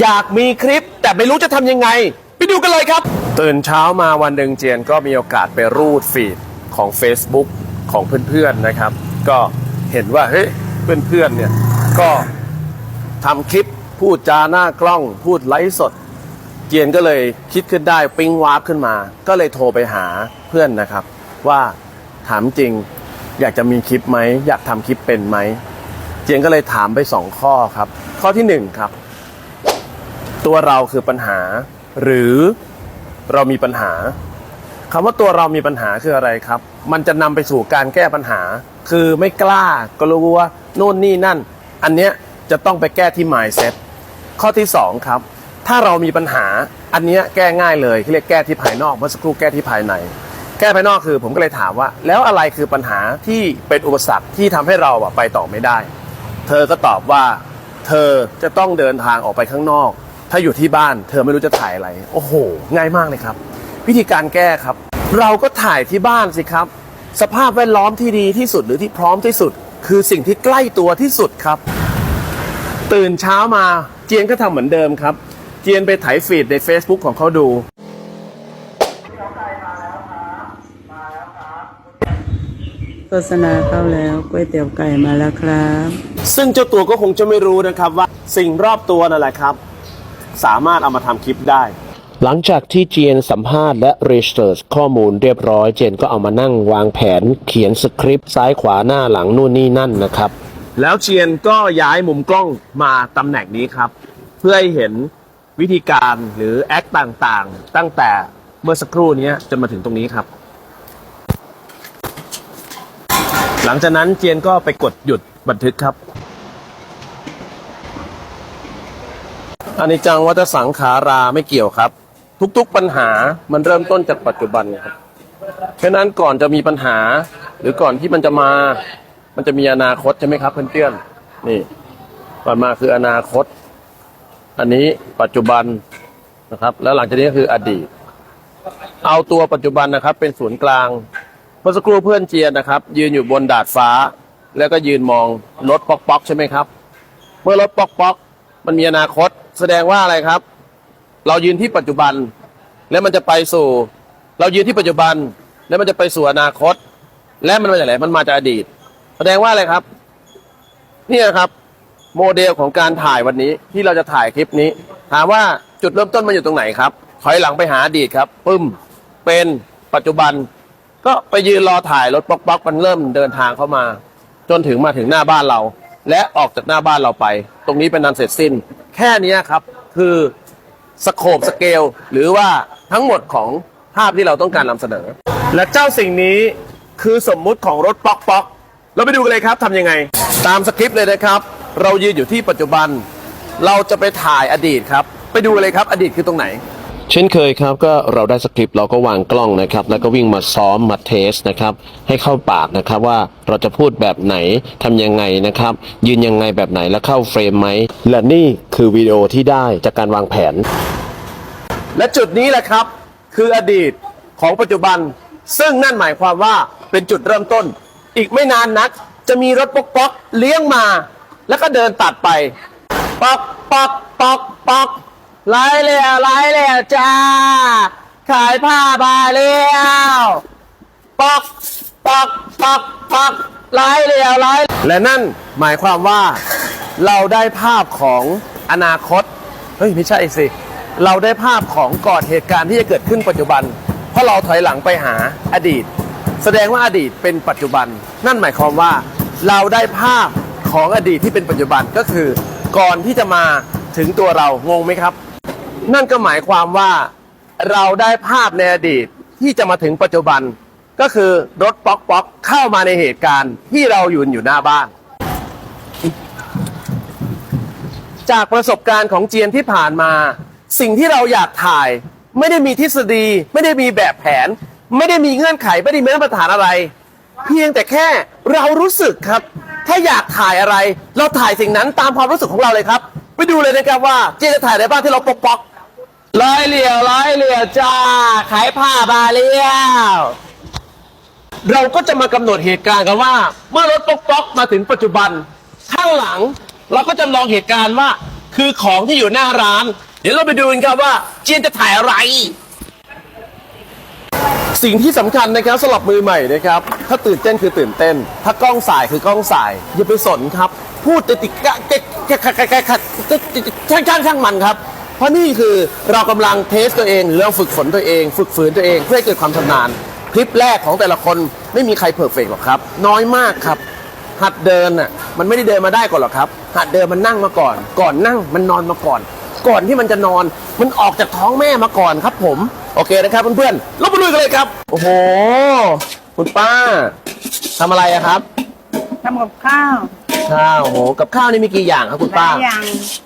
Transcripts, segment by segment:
อยากมีคลิปแต่ไม่รู้จะทำยังไง ไปดูกันเลยครับ ตื่นเช้ามาวันหนึ่งเจียนก็มีโอกาสไปรูดฟีดของ Facebook ของเพื่อนๆนะครับ ก็เห็นว่าเฮ้ยเพื่อนๆเนี่ยก็ทำคลิปพูดจาหน้ากล้องพูดไลฟ์สด เจียนก็เลยคิดขึ้นได้ปิ๊งวาร์ปขึ้นมา ก็เลยโทรไปหาเพื่อนนะครับ ว่าถามจริงอยากจะมีคลิปไหม อยากทำคลิปเป็นไหม เจียนก็เลยถามไปสองข้อครับ ข้อที่หนึ่งครับ ตัวเราคือปัญหา หรือเรามีปัญหาคำว่าตัวเรามีปัญหาคืออะไรครับ มันจะนำไปสู่การแก้ปัญหา คือไม่กล้ากลัวโน่นนี่นั่น อันเนี้ยจะต้องไปแก้ที่ mindset ข้อที่สองครับ ถ้าเรามีปัญหา อันเนี้ยแก้ง่ายเลยที่เรียกแก้ที่ภายนอกเมื่อสักครู่แก้ที่ภายใน แก้ภายนอกคือ ผมก็เลยถามว่า แล้วอะไรคือปัญหาที่เป็นอุปสรรคที่ทำให้เราไปต่อไม่ได้ เธอก็ตอบว่า เธอจะต้องเดินทางออกไปข้างนอก ถ้าอยู่ที่บ้านเธอไม่รู้จะถ่ายอะไร โอ้โห ง่ายมากเลยครับ วิธีการแก้ครับ เราก็ถ่ายที่บ้านสิครับ สภาพแวดล้อมที่ดีที่สุดหรือที่พร้อมที่สุด คือสิ่งที่ใกล้ตัวที่สุดครับ ตื่นเช้ามาเจียนก็ทำเหมือนเดิมครับ เจียนไปไถฟีดใน Facebook ของเขาดูโฆษณาเข้าแล้วก๋วยเตี๋ยวไก่มาแล้วครับ ซึ่งเจ้าตัวก็คงจะไม่รู้นะครับว่าสิ่งรอบตัวนั่นแหละครับ สามารถเอามาทำคลิปได้ หลังจากที่เจียนสัมภาษณ์และรีเสิร์ชข้อมูลเรียบร้อยเจนก็เอามานั่งวางแผนเขียนสคริปต์ซ้ายขวาหน้าหลังนู่นนี่นั่นนะครับ แล้วเจียนก็ย้ายมุมกล้องมาตำแหน่งนี้ครับ เพื่อให้เห็นวิธีการหรือแอคต่างๆ ตั้งแต่เมื่อสักครู่นี้จนมาถึงตรงนี้ครับ หลังจากนั้นเจียนก็ไปกดหยุดบันทึกครับ อันิจจังวัฏสังขาราไม่เกี่ยวครับ ทุกๆปัญหามันเริ่มต้นจากปัจจุบันครับเพราะฉะนั้นก่อนจะมีปัญหา หรือก่อนที่มันจะมา มันจะมีอนาคตใช่ไหมครับเพื่อนๆนี่ก่อนมาคืออนาคต อันนี้ปัจจุบันนะครับ แล้วหลังจากนี้ก็คืออดีต เอาตัวปัจจุบันนะครับ เป็นศูนย์กลางเมื่อสักครู่เพื่อนเจียนนะครับ ยืนอยู่บนดาดฟ้า แล้วก็ยืนมองรถป๊อกป๊อกๆใช่ไหมครับ เมื่อรถป๊อกป๊อกๆมันมีอนาคต แสดงว่าอะไรครับ เรายืนที่ปัจจุบัน แล้วมันจะไปสู่ เรายืนที่ปัจจุบัน แล้วมันจะไปสู่อนาคต และมันมาจากไหนมันมาจากอดีต แสดงว่าอะไรครับนี่ครับ โมเดลของการถ่ายวันนี้ที่เราจะถ่ายคลิปนี้ ถามว่าจุดเริ่มต้นมันอยู่ตรงไหนครับถอยหลังไปหาอดีตครับปึ้มเป็นปัจจุบัน ก็ไปยืนรอถ่ายรถป๊อกป๊อกมันเริ่มเดินทางเข้ามา จนถึงมาถึงหน้าบ้านเรา และออกจากหน้าบ้านเราไป ตรงนี้เป็นนันเสร็จสิ้น แค่นี้ครับคือสโคปสเกลหรือว่าทั้งหมดของภาพที่เราต้องการนำเสนอ และเจ้าสิ่งนี้คือสมมุติของรถป๊อกป๊อกเราไปดูกันเลยครับทำยังไง ตามสคริปต์เลยนะครับ เรายืนอยู่ที่ปัจจุบัน เราจะไปถ่ายอดีตครับ ไปดูเลยครับอดีตคือตรงไหน เช่นเคยครับก็เราได้สคริปต์เราก็วางกล้องนะครับ แล้วก็วิ่งมาซ้อมมาเทสนะครับ ให้เข้าปากนะครับว่าเราจะพูดแบบไหนทำยังไงนะครับ ยืนยังไงแบบไหนแล้วเข้าเฟรมไหมและนี่คือวิดีโอที่ได้จากการวางแผน และจุดนี้แหละครับ คืออดีตของปัจจุบัน ซึ่งนั่นหมายความว่าเป็นจุดเริ่มต้น อีกไม่นานนัก จะมีรถป๊อกป๊อกเลี้ยงมา แล้วก็เดินตัดไปป๊อกป๊อกป๊อกป๊อก ไล่แล้วไล่แล้วจ้า ขายผ้าบาแล้วปอกปอกปอกปอกไล่แล้วไล่และนั่นหมายความว่าเราได้ภาพของอนาคต เฮ้ย ไม่ใช่สิ เราได้ภาพของก่อนเหตุการณ์ที่จะเกิดขึ้นปัจจุบัน เพราะเราถอยหลังไปหาอดีต แสดงว่าอดีตเป็นปัจจุบัน นั่นหมายความว่า เราได้ภาพของอดีตที่เป็นปัจจุบันก็คือ ก่อนที่จะมาถึงตัวเรางงไหมครับ นั่นก็หมายความว่าเราได้ภาพในอดีตที่จะมาถึงปัจจุบัน ก็คือรถป๊อกป๊อกเข้ามาในเหตุการณ์ที่เราอยู่อยู่หน้าบ้าน จากประสบการณ์ของเจียนที่ผ่านมา สิ่งที่เราอยากถ่าย ไม่ได้มีทฤษฎี ไม่ได้มีแบบแผน ไม่ได้มีเงื่อนไขไม่ได้มีมาตรฐานอะไร เพียงแต่แค่เรารู้สึกครับ ถ้าอยากถ่ายอะไร เราถ่ายสิ่งนั้นตามความรู้สึกของเราเลยครับ ไปดูเลยนะครับว่าเจียนจะถ่ายอะไรบ้างที่เราปอกปอก ร้อยเหลี่ยวร้อยเหลี่ยวจ้าขายผ้าบาเลี้ยวเราก็จะมากำหนดเหตุการณ์กันว่า เมื่อรถป๊อกป๊อกมาถึงปัจจุบัน ข้างหลัง เราก็จำลองเหตุการณ์ว่า คือของที่อยู่หน้าร้าน เดี๋ยวเราไปดูกันครับว่าเจียนจะถ่ายอะไร สิ่งที่สำคัญนะครับสำหรับมือใหม่นะครับ ถ้าตื่นเต้นคือตื่นเต้น ถ้ากล้องสายคือกล้องสาย อย่าไปสนครับ พูดติดติดกะเก๊กแกะแกะกะกะกะช่างช่างช่างมันครับ เพราะนี่คือเรากำลังเทสตัวเองหรือเราฝึกฝนตัวเอง ฝึกฝืนตัวเองเพื่อให้เกิดความชำนาญคลิปแรกของแต่ละคนไม่มีใครเพอร์เฟกต์หรอกครับ น้อยมากครับ หัดเดินน่ะมันไม่ได้เดินมาได้ก่อนหรอกครับ หัดเดินมันนั่งมาก่อน ก่อนนั่งมันนอนมาก่อน ก่อนที่มันจะนอนมันออกจากท้องแม่มาก่อนครับ ผมโอเคนะครับเพื่อนๆเราไปลุยกันเลยครับ โอ้โห คุณป้าทำอะไรอะครับทำกับข้าวข้าวโอ้โหกับข้าวนี่มีกี่อย่างครับคุณหป้าลายอย่าง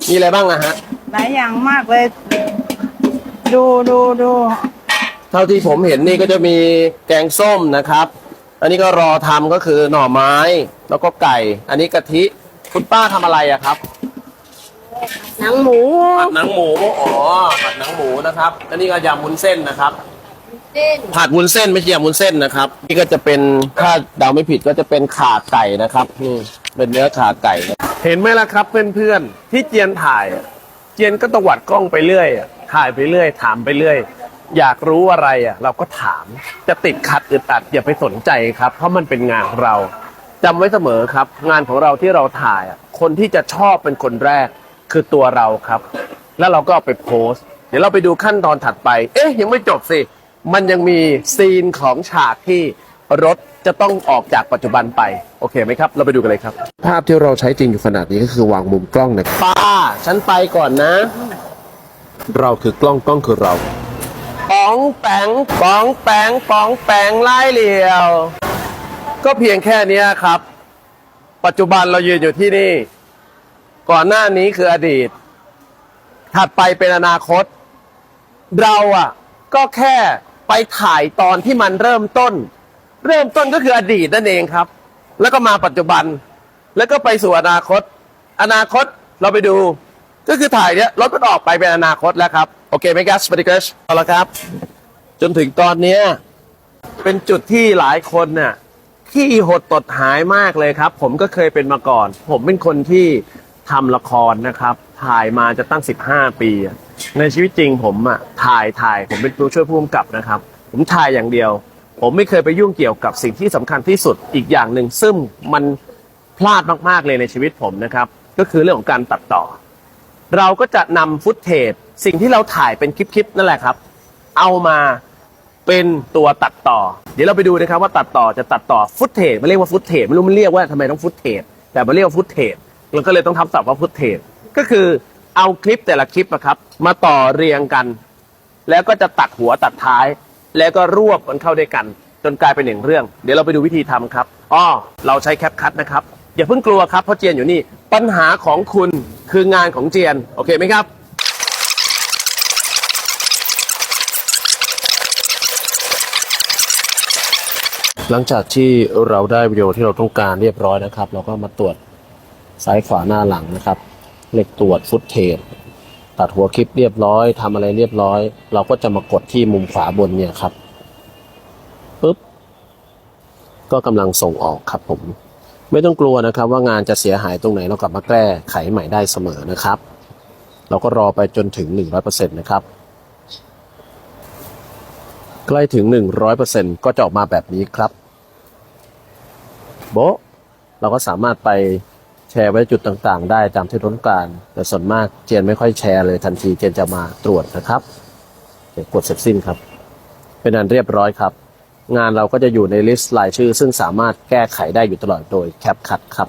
มีอะไรบ้างนะฮะ หลายอย่างมากเลย ดูดูดูเท่าที่ผมเห็นนี่ก็จะมีแกงส้มนะครับ อันนี้ก็รอทำก็คือหน่อไม้ แล้วก็ไก่ อันนี้กะทิคุณป้าทำอะไรอะครับหนังหมูผัดหนังหมูอ๋อผัดหนังหมูนะครับ อันนี้ก็ยำวุ้นเส้นนะครับ เส้นผัดวุ้นเส้นไม่ใช่ยำวุ้นเส้นนะครับ นี่ก็จะเป็นถ้าเดาไม่ผิดก็จะเป็นขาไก่นะครับนี่เป็นเนื้อขาไก่นะเห็นไหมล่ะครับเพื่อนๆที่เจียนถ่ายอะ เจียนก็ตวัดกล้องไปเรื่อยอะถ่ายไปเรื่อย ถามไปเรื่อย อยากรู้อะไรอะ เราก็ถาม จะติดขัดอึดอัดอย่าไปสนใจครับ เพราะมันเป็นงานของเราจำไว้เสมอครับ งานของเราที่เราถ่ายอะคนที่จะชอบเป็นคนแรกคือตัวเราครับ แล้วเราก็เอาไปโพสต์ เดี๋ยวเราไปดูขั้นตอนถัดไป เอ๊ะ ยังไม่จบสิ มันยังมีซีนของฉากที่ รถจะต้องออกจากปัจจุบันไป โอเคไหมครับ เราไปดูกันเลยครับ ภาพที่เราใช้จริงอยู่ขนาดนี้ก็คือวางมุมกล้องนะครับป้า ฉันไปก่อนนะ เราคือกล้องกล้องคือเราป๋องแปงป๋องแปงป๋องแปงไล่เหลียว ก็เพียงแค่เนี้ยครับ ปัจจุบันเรายืนอยู่ที่นี่ ก่อนหน้านี้คืออดีต ถัดไปเป็นอนาคต เราอะ ก็แค่ไปถ่ายตอนที่มันเริ่มต้น เริ่มต้นก็คืออดีตนั่นเองครับ แล้วก็มาปัจจุบัน แล้วก็ไปสู่อนาคต อนาคตเราไปดู ก็คือถ่ายเนี้ยรถมันออกไปเป็นอนาคตแล้วครับ โอเคไหมครับสวัสดีครับเอาละครับ จนถึงตอนเนี้ยเป็นจุดที่หลายคนน่ะขี้หดตดหายมากเลยครับ ผมก็เคยเป็นมาก่อน ผมเป็นคนที่ทำละครนะครับ ถ่ายมาจะตั้ง 15 ปี ในชีวิตจริงผมอะถ่ายถ่ายผมเป็นผู้ช่วยผู้กำกับนะครับ ผมถ่ายอย่างเดียว ผมไม่เคยไปยุ่งเกี่ยวกับสิ่งที่สำคัญที่สุดอีกอย่างหนึ่งซึ่งมันพลาดมากๆเลยในชีวิตผมนะครับ ก็คือเรื่องของการตัดต่อ เราก็จะนำฟุตเทจสิ่งที่เราถ่ายเป็นคลิปๆนั่นแหละครับ เอามาเป็นตัวตัดต่อ เดี๋ยวเราไปดูนะครับว่าตัดต่อจะตัดต่อฟุตเทจมันเรียกว่าฟุตเทจไม่รู้มันเรียกว่าทำไมต้องฟุตเทจแต่มันเรียกว่าฟุตเทจเราก็เลยต้องทับศัพท์ว่าฟุตเทจก็คือเอาคลิปแต่ละคลิปนะครับ มาต่อเรียงกัน แล้วก็จะตัดหัวตัดท้าย แล้วก็รวบมันเข้าด้วยกัน จนกลายเป็นหนึ่งเรื่อง เดี๋ยวเราไปดูวิธีทำครับอ้อเราใช้แคปคัทนะครับ อย่าเพิ่งกลัวครับเพราะเจียนอยู่นี่ ปัญหาของคุณคืองานของเจียน โอเคไหมครับหลังจากที่เราได้วิดีโอที่เราต้องการเรียบร้อยนะครับ เราก็มาตรวจซ้ายขวาหน้าหลังนะครับ เลขตรวจฟุตเทจ ตัดหัวคลิปเรียบร้อยทำอะไรเรียบร้อย เราก็จะมากดที่มุมขวาบนเนี่ยครับปุ๊บก็กำลังส่งออกครับผม ไม่ต้องกลัวนะครับ ว่างานจะเสียหายตรงไหนเรากลับมาแก้ไขใหม่ได้เสมอนะครับ เราก็รอไปจนถึง 100%นะครับใกล้ถึง 100%ก็จะออกมาแบบนี้ครับ โบเราก็สามารถไป แชร์ไว้จุดต่างๆ ได้ตามที่ต้องการ แต่ส่วนมากเจนไม่ค่อยแชร์เลยทันทีเจนจะมาตรวจนะครับกดเสร็จสิ้นครับ เป็นอันเรียบร้อยครับ งานเราก็จะอยู่ในลิสต์รายชื่อ ซึ่งสามารถแก้ไขได้อยู่ตลอดโดยแคปคัดครับ